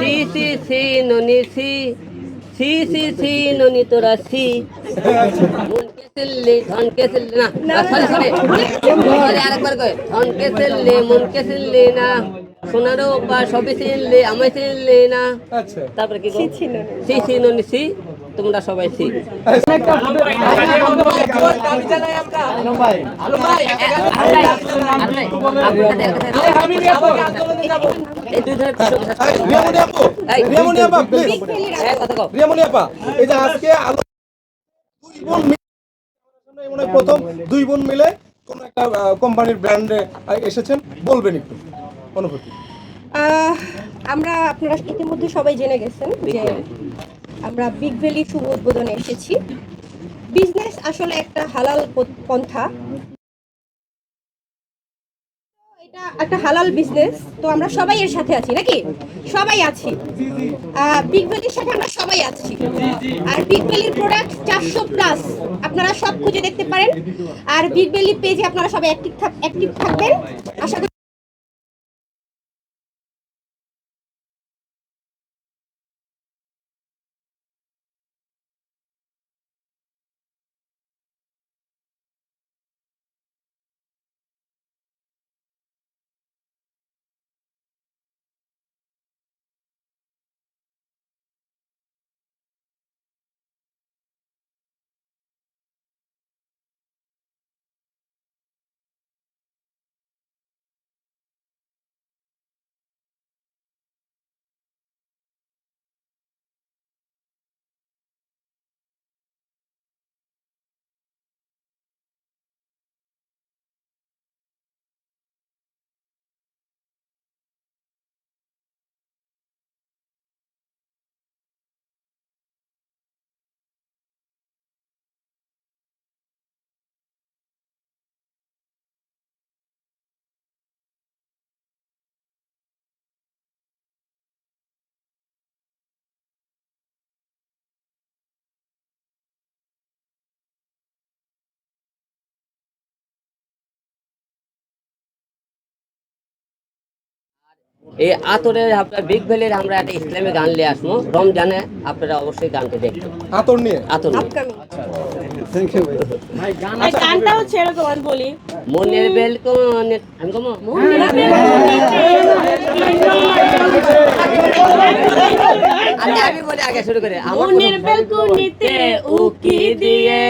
C সি সি ননি সি সি সি সি ননি তোরা সি মনকে সিল্লি ধনকে সিল্লি না। সরি সরি সরি আরেকবার কই। ধনকে সিল্লি মনকে সিল্লি না। সোনারও বা সবই সিল্লি আমায় সিল্লি না। আচ্ছা। তারপরে কি গো? সি সি ননি। সি তোমরা সবাই প্রথম দুই বোন মিলে কোন একটা কোম্পানির ব্র্যান্ডে এসেছেন বলবেন একটু অনুভূতি আমরা আপনারা ইতিমধ্যে সবাই জেনে গেছেন যে। আমরা বিগ ভ্যালি শুভ উদ্বোধনে এসেছি। বিজনেস আসলে একটা হালাল পন্থা। একটা হালাল বিজনেস তো আমরা সবাই এর সাথে আছি, নাকি? সবাই আছি। বিগ ভ্যালির সাথে আমরা সবাই আছি। আর বিগ ভ্যালির প্রোডাক্ট চারশো প্লাস আপনারা সব খুঁজে দেখতে পারেন। আর বিগ ভ্যালি পেজে আপনারা সবাই অ্যাক্টিভ অ্যাক্টিভ থাকবেন। আশা করি এই আতরের আপনার বিগ ভ্যালির আমরা একটা ইসলামী গান নিয়ে আসব। রমজানে আপনারা অবশ্যই গানটি দেখবেন। আতর নিয়ে? আতর গানটা হচ্ছে এরকম আমি বলি। মনের বেলকনে আমি কমো আগে আমি বলি আগে শুরু করে। আমার মনের বেলকনিতে উকি দিয়ে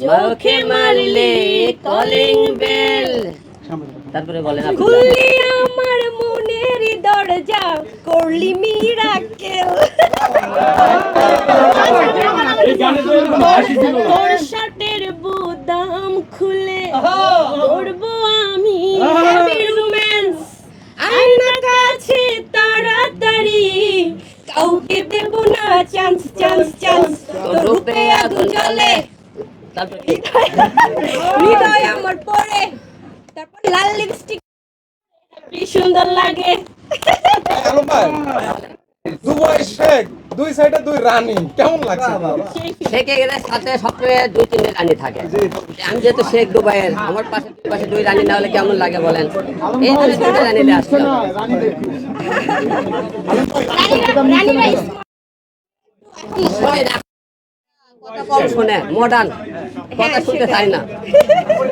চোখে মারলে কলিং বেল তারপরে বলেন আপনি। মনের দরজা করলি মিরাকেল শার্টের বুদাম খুলে করব আমি আয়না কাছে তাড়াতাড়ি, কাউকে দেব না চান্স চান্স চান্স তোর রূপে আগুন জ্বলে। হৃদয় আমার পরে তারপর লাল লিপস্টিক কি সুন্দর লাগে। দুবাই শেখ দুই সাইডে দুই রানী। কেমন লাগছে? শেখে গেলে সাথে সবসময় দুই তিনটে রানী থাকে। আমি যেহেতু শেখ দুবাইয়ের আমার পাশে দুই পাশে দুই রানী না হলে কেমন লাগে বলেন? এই জন্য দুটো রানী আসলাম রানীরা। কথা কম শোনে মডার্ন কথা শুনতে চাই না।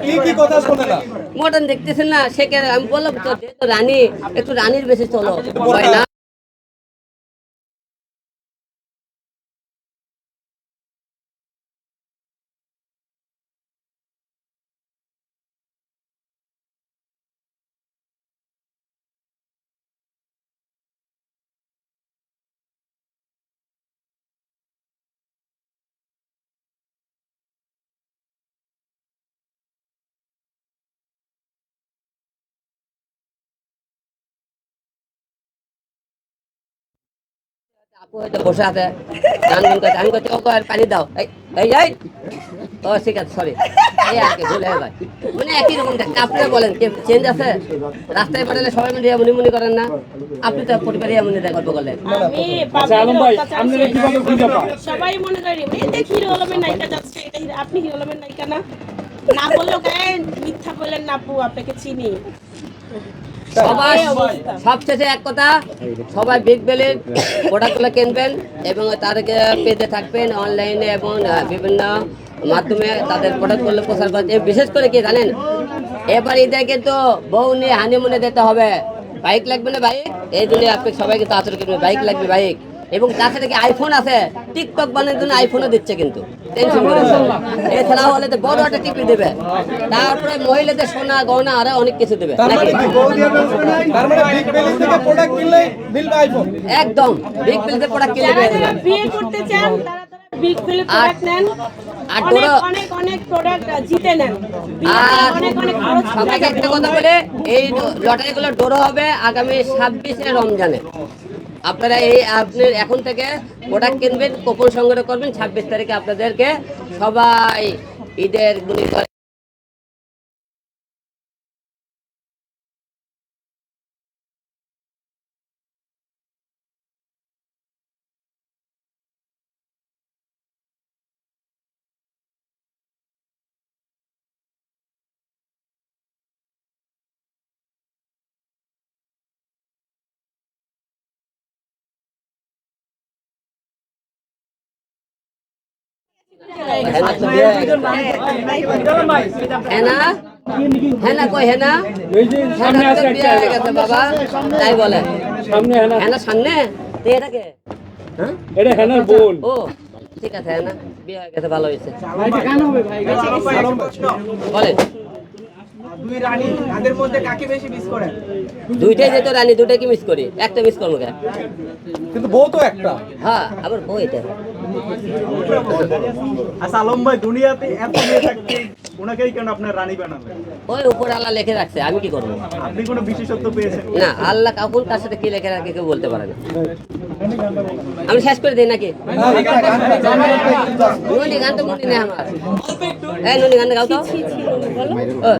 কি কি কথা শোনে না? মডার্ন দেখতেছেন না সে আমি বললাম তো যেহেতু রানী একটু রানীর বেশি চলো। হয় না? আপু হয়তো বসে আছে গান গান করছে আমি করছি ওকে পানি দাও। এই এই এই। ও ঠিক আছে সরি এই আর কি ভুল হয়ে যায়। মানে একই রকম দেখ আপনি বলেন কে চেঞ্জ আছে? রাস্তায় সবাই মিলে এমনি মনে করেন না? আপনি তো পরিবারে এমনি আমি পাবলিকের অত্যাচার শেষ। সবাই মনে করি এই হিরো আলমের নায়িকা যাচ্ছে এটা আপনি হিরো আলমের নায়িকা না? না বললেও গায়ে মিথ্যা বললেন না আপু আপনাকে চিনি। সবার সবশেষে এক কথা, সবাই বিগ বেলের প্রোডাক্টগুলো কিনবেন এবং তাদেরকে পেতে থাকবেন অনলাইনে এবং বিভিন্ন মাধ্যমে তাদের প্রোডাক্টগুলো প্রচার করতে বিশেষ করে কি জানেন? এবার ঈদে কিন্তু বউ নিয়ে হানিমুনে যেতে হবে। বাইক লাগবে না বাইক এই জন্য আপনি সবাইকে তাড়াতাড়ি কিনবে বাইক লাগবে বাইক এবং তাছাড়া কি আইফোন আছে? টিকটক বানানোর জন্য আইফোনও দিচ্ছে কিন্তু। টেনশন করে এছাড়া হলে তো বড় একটা টিপি দেবে। তারপরে মহিলাদের সোনা গয়না আরও অনেক কিছু দেবে। তার মানে? তার মানে বিগ বেলি থেকে প্রোডাক্ট কিনলে একদম বিগ বিলতে প্রোডাক্ট পেয়ে তারা তারা বিগ নেন। আর অনেক অনেক অনেক প্রোডাক্ট জিতে নেন। আর অনেক অনেক খরচ সবাইকে একটা কথা বলে এই লটারিগুলো ডোরো হবে আগামী ছাব্বিশে রমজানে। আপনারা এই আপনি এখন থেকে প্রোডাক্ট কিনবেন কোপন সংগ্রহ করবেন, ছাব্বিশ তারিখে আপনাদেরকে সবাই ঈদের গুলি করে হেনা? হেনা কই হেনা? হেনা তো বিয়ে হয়ে গেছে বাবা তাই বলে। সামনে হেনা। হেনা সামনে? তো এটাকে। হ্যাঁ? এটা হেনার বোন। ও ঠিক আছে হেনা বিয়ে হয়ে গেছে ভালো হয়েছে। কেন হবে ভাই? বলেন দুই রানী তাদের মধ্যে কাকে বেশি মিস করেন দুইটাই যেত রানী দুইটাই কি মিস করি? একটা মিস করব কেন কিন্তু বউ তো একটা। হ্যাঁ আবার বই এটা। আচ্ছা আলম ভাই দুনিয়াতে এত মেয়ে থাকতে ওনাকেই কেন আপনার রানী বানালেন ওই উপর আল্লাহ লিখে রাখছে আমি কি করব আপনি কোনো বিশেষত্ব পেয়েছেন না আল্লাহ তার সাথে কি লেখে রাখে কেউ বলতে পারে না আমি শেষ করে দিই নাকি নুনি গান তো মনে নেই আমার এই নুনি গান গাও তো